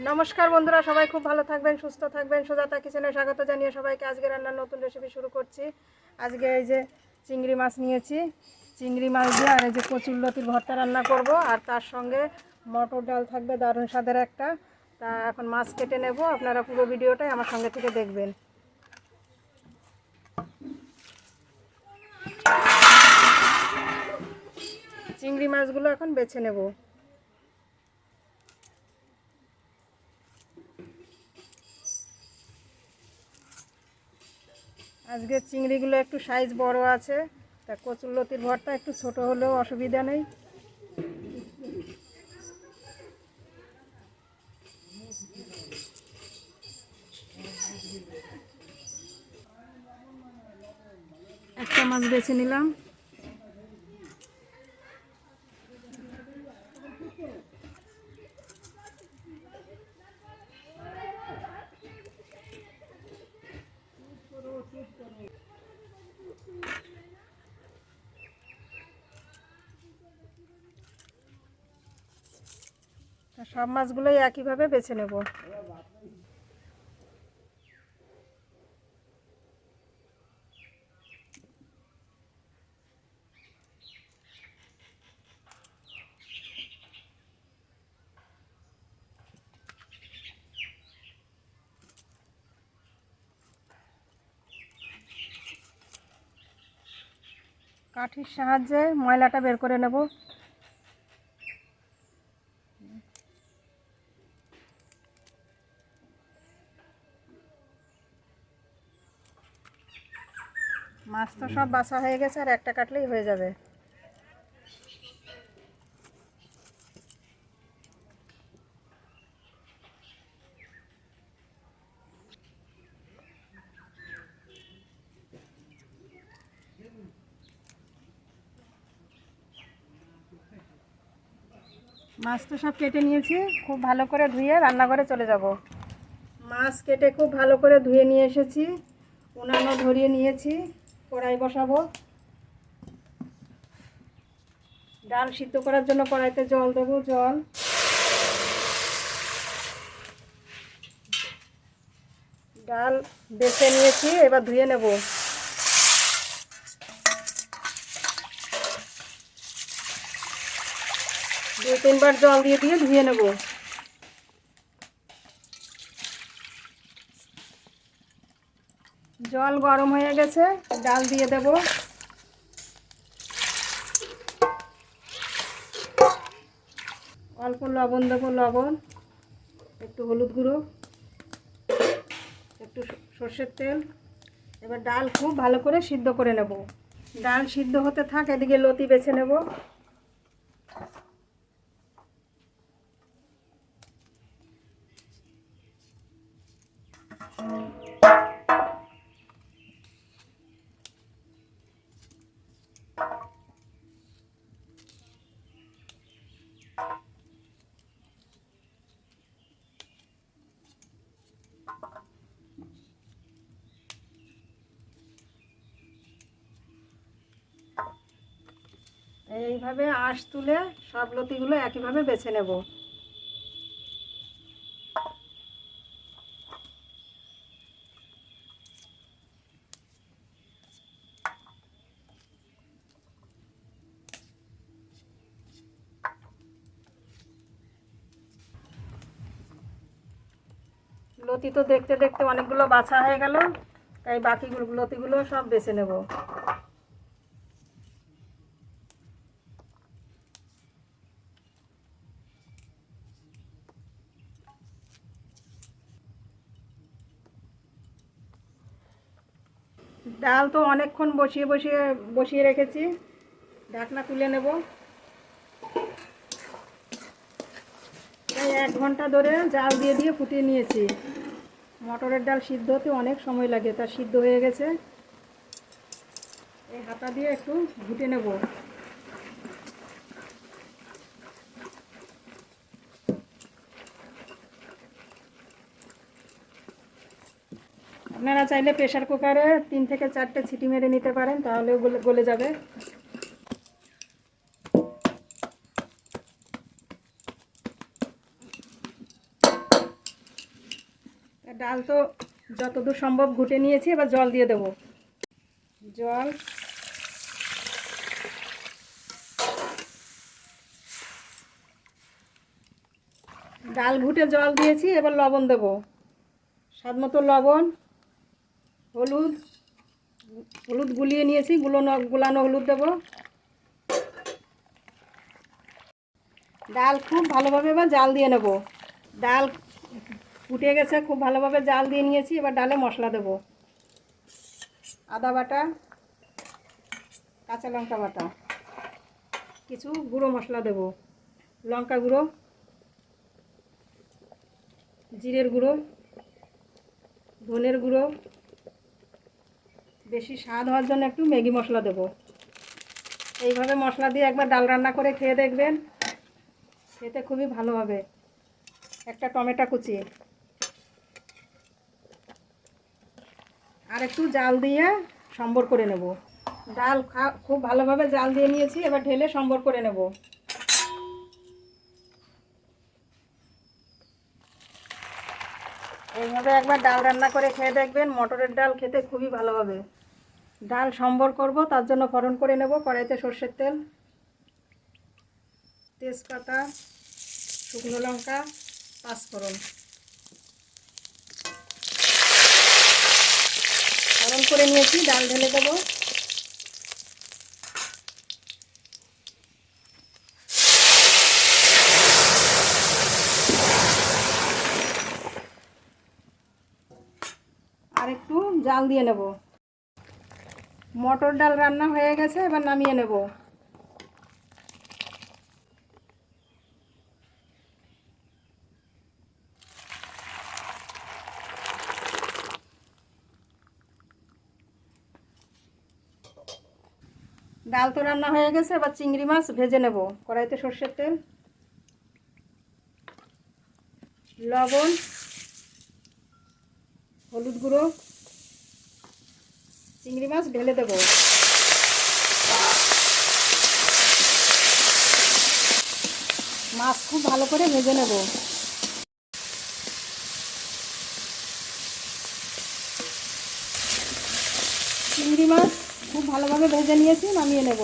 নমস্কার বন্ধুরা, সবাই খুব ভালো থাকবেন, সুস্থ থাকবেন। সুজাতা কিচেনে স্বাগত জানিয়ে সবাইকে আজকে রান্নার নতুন রেসিপি শুরু করছি। আজকে এই যে চিংড়ি মাছ নিয়েছি। চিংড়ি মাছ দিয়ে আর এই যে কচুর লতির ভর্তা রান্না করব। আর তার সঙ্গে মটর ডাল থাকবে, দারুণ স্বাদের একটা। তা এখন মাছ কেটে নেব। আপনারা পুরো ভিডিওটাই আমার সঙ্গে থেকে দেখবেন। চিংড়ি মাছগুলো এখন বেছে নেব। আজকে চিংড়িগুলো একটু সাইজ বড় আছে, তা কচুরলতির ভরটা একটু ছোট হলেও অসুবিধা নেই। একটা মাছ বেছে নিলাম। সব মাছগুলোই একইভাবে বেছে নেব। কাঠির সাহায্যে ময়লাটা বের করে নেব। মাছ তো সব বাসা হয়ে গেছে আর একটা কাটলেই হয়ে যাবে। মাছ তো সব কেটে নিয়েছি, খুব ভালো করে ধুয়ে রান্নাঘরে চলে যাব। মাছ কেটে খুব ভালো করে ধুয়ে নিয়ে এসেছি, উনানও ধরিয়ে নিয়েছি। কড়াই বসাবো। ডাল সিদ্ধ করার জন্য কড়াইতে জল দেবো, জল। ডাল বেছে নিয়েছি, এবার ধুয়ে নেব। দু তিনবার জল দিয়ে দিয়ে ধুয়ে নেব। জল গরম হয়ে গেছে, ডাল দিয়ে দেব। অল্প লবণ দেবো, লবণ, একটু হলুদ গুঁড়ো, একটু সর্ষের তেল। এবার ডাল খুব ভালো করে সিদ্ধ করে নেব। ডাল সিদ্ধ হতে থাক, এদিকে লতি বেছে নেব। এইভাবে আঁশ তুলে সব লতিগুলো একইভাবে বেছে নেব। লতি তো দেখতে দেখতে অনেকগুলো বাছা হয়ে গেল, তাই বাকি লতিগুলো সব বেছে নেব। ডাল তো অনেকক্ষণ বসিয়ে বসিয়ে বসিয়ে রেখেছি। ঢাকনা তুলে নেব। এক ঘণ্টা ধরে জাল দিয়ে দিয়ে ফুটিয়ে নিয়েছি। মটরের ডাল সিদ্ধ হতে অনেক সময় লাগে, তা সিদ্ধ হয়ে গেছে। এই হাতা দিয়ে একটু ঘুটে নেব। আপনারা চাইলে প্রেশার কুকারে তিন থেকে চারটে ছিটি মেরে নিতে পারেন, তাহলেও গলে যাবে। ডাল তো যতদূর সম্ভব ঘুটে নিয়েছি, এবার জল দিয়ে দেবো। জল। ডাল ঘুটে জল দিয়েছি, এবার লবণ দেবো। স্বাদ মতো লবণ। হলুদ হলুদ গুলিয়ে নিয়েছি, গুলোনো, গুলানো হলুদ দেবো। ডাল খুব ভালোভাবে এবার জাল দিয়ে নেব। ডাল ফুটে গেছে, খুব ভালোভাবে জাল দিয়ে নিয়েছি, এবার ডালে মশলা দেব। আদা বাটা, কাঁচা লঙ্কা বাটা, কিছু গুঁড়ো মশলা দেব। লঙ্কা গুঁড়ো, জিরের গুঁড়ো, ধনের গুঁড়ো বেশি স্বাদ হওয়ার জন্য একটু ম্যাগি মশলা দেব। এইভাবে মশলা দিয়ে একবার ডাল রান্না করে খেয়ে দেখবেন, খেতে খুবই ভালো হবে। একটা টমেটো কুচি। আর একটু জাল দিয়ে সম্বর করে নেব। ডাল খুব ভালোভাবে জাল দিয়ে নিয়েছি, এবার ঢেলে সম্বর করে নেব। এইভাবে একবার ডাল রান্না করে খেয়ে দেখবেন, মটরের ডাল খেতে খুবই ভালো হবে। ডাল সম্বর করব, তার জন্য ফরন করে নেব, কড়াইতে সর্ষের তেল, তেজপাতা, শুকনো লঙ্কা, পাঁচফোড়ন। ফরন করে নিয়েছি, ডাল ঢেলে দেবো আর একটু জাল দিয়ে নেব। মটর ডাল রান্না হয়ে গেছে, এবার নামিয়ে নেব। ডাল তো রান্না হয়ে গেছে, এবার চিংড়ি মাছ ভেজে নেব। কড়াইতে সর্ষের তেল, লবণ, হলুদ গুঁড়ো চিংড়ি মাছ ঢেলে দেবো। মাছ খুব ভালো করে ভেজে নেব। চিংড়ি মাছ খুব ভালোভাবে ভেজে নিয়েছি, নামিয়ে নেব।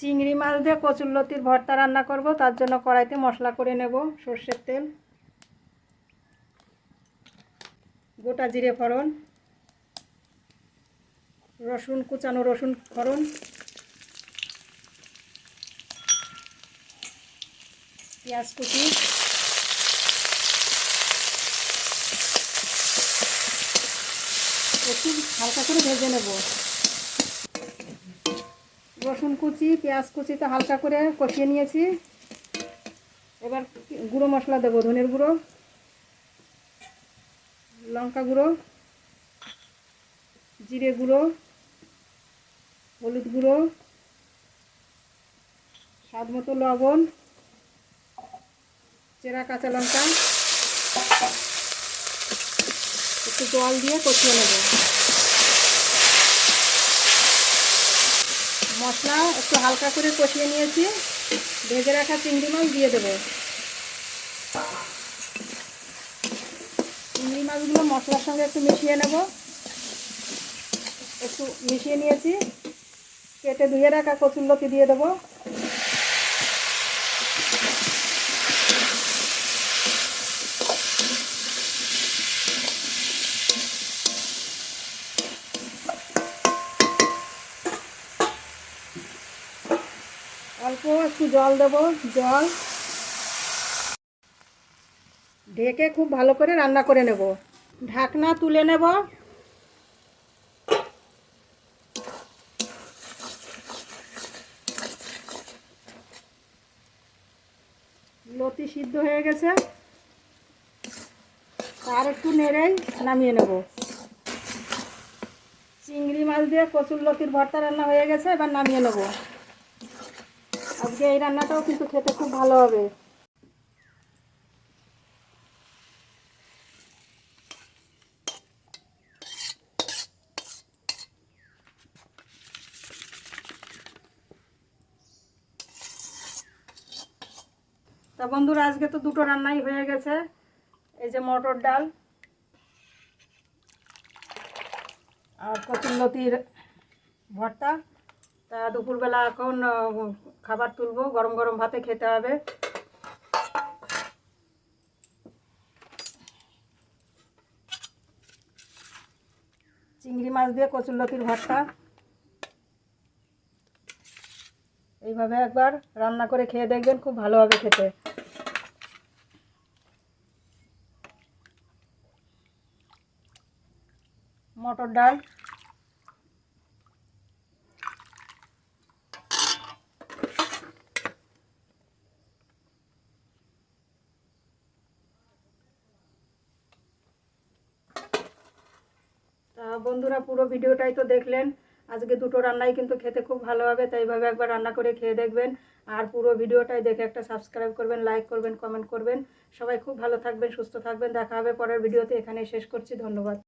চিংড়ি মাছ দিয়ে কচুরলতির ভর্তা রান্না করব, তার জন্য কড়াইতে মশলা করে নেব, সর্ষের তেল, গোটা জিরে ফোড়ন, রসুন, কুচানো রসুন ফোড়ন, পেঁয়াজ কুচি, একটু হালকা করে ভেজে নেব। রসুন কুচি, পেঁয়াজ কুচি তো হালকা করে কষিয়ে নিয়েছি। এবার গুঁড়ো মশলা দেবো, ধনের গুঁড়ো, লঙ্কা গুঁড়ো, জিরে গুঁড়ো, হলুদ গুঁড়ো, স্বাদ মতো লবণ, চেরা কাঁচা লঙ্কা, একটু জল দিয়ে কষিয়ে নেব। মশলা একটু হালকা করে কষিয়ে নিয়েছি। ভেজে রাখা চিংড়ি মাছ দিয়ে দেবো। চিংড়ি মাছগুলো মশলার সঙ্গে একটু মিশিয়ে নেব। একটু মিশিয়ে নিয়েছি। কেটে ধুয়ে রাখা কচুর লতি দিয়ে দেবো। জল দেব, জল। ঢেকে খুব ভালো করে রান্না করে নেব। ঢাকনা তুলে নেব। লতি সিদ্ধ হয়ে গেছে। আর একটু নেড়েই নামিয়ে নেব। চিংড়ি মাছ দিয়ে কচুর লতির ভর্তা রান্না হয়ে গেছে, এবার নামিয়ে নেব। আজকে এই রান্নাটাও কিন্তু খেতে খুব ভালো হবে। তা বন্ধুরা, আজকে তো দুটো রান্নাই হয়ে গেছে। এই যে মটর ডাল আর কচুর লতির ভর্তা। তা দুপুরবেলা এখন খাবার তুলবো, গরম গরম ভাতে খেতে হবে। চিংড়ি মাছ দিয়ে কচুরলতির ভর্তা। এইভাবে একবার রান্না করে খেয়ে দেখবেন, খুব ভালো হবে খেতে। মটর ডাল তা বন্ধুরা পুরো ভিডিওটাই তো দেখলেন। আজকে দুটো রান্নাই কিন্তু খেতে খুব ভালো হবে, তাই এইভাবে একবার রান্না করে খেয়ে দেখবেন। আর পুরো ভিডিওটাই দেখে একটা সাবস্ক্রাইব করবেন লাইক করবেন কমেন্ট করবেন। সবাই খুব ভালো থাকবেন, সুস্থ থাকবেন। দেখা হবে পরের ভিডিওতে, এখানেই শেষ করছি। ধন্যবাদ।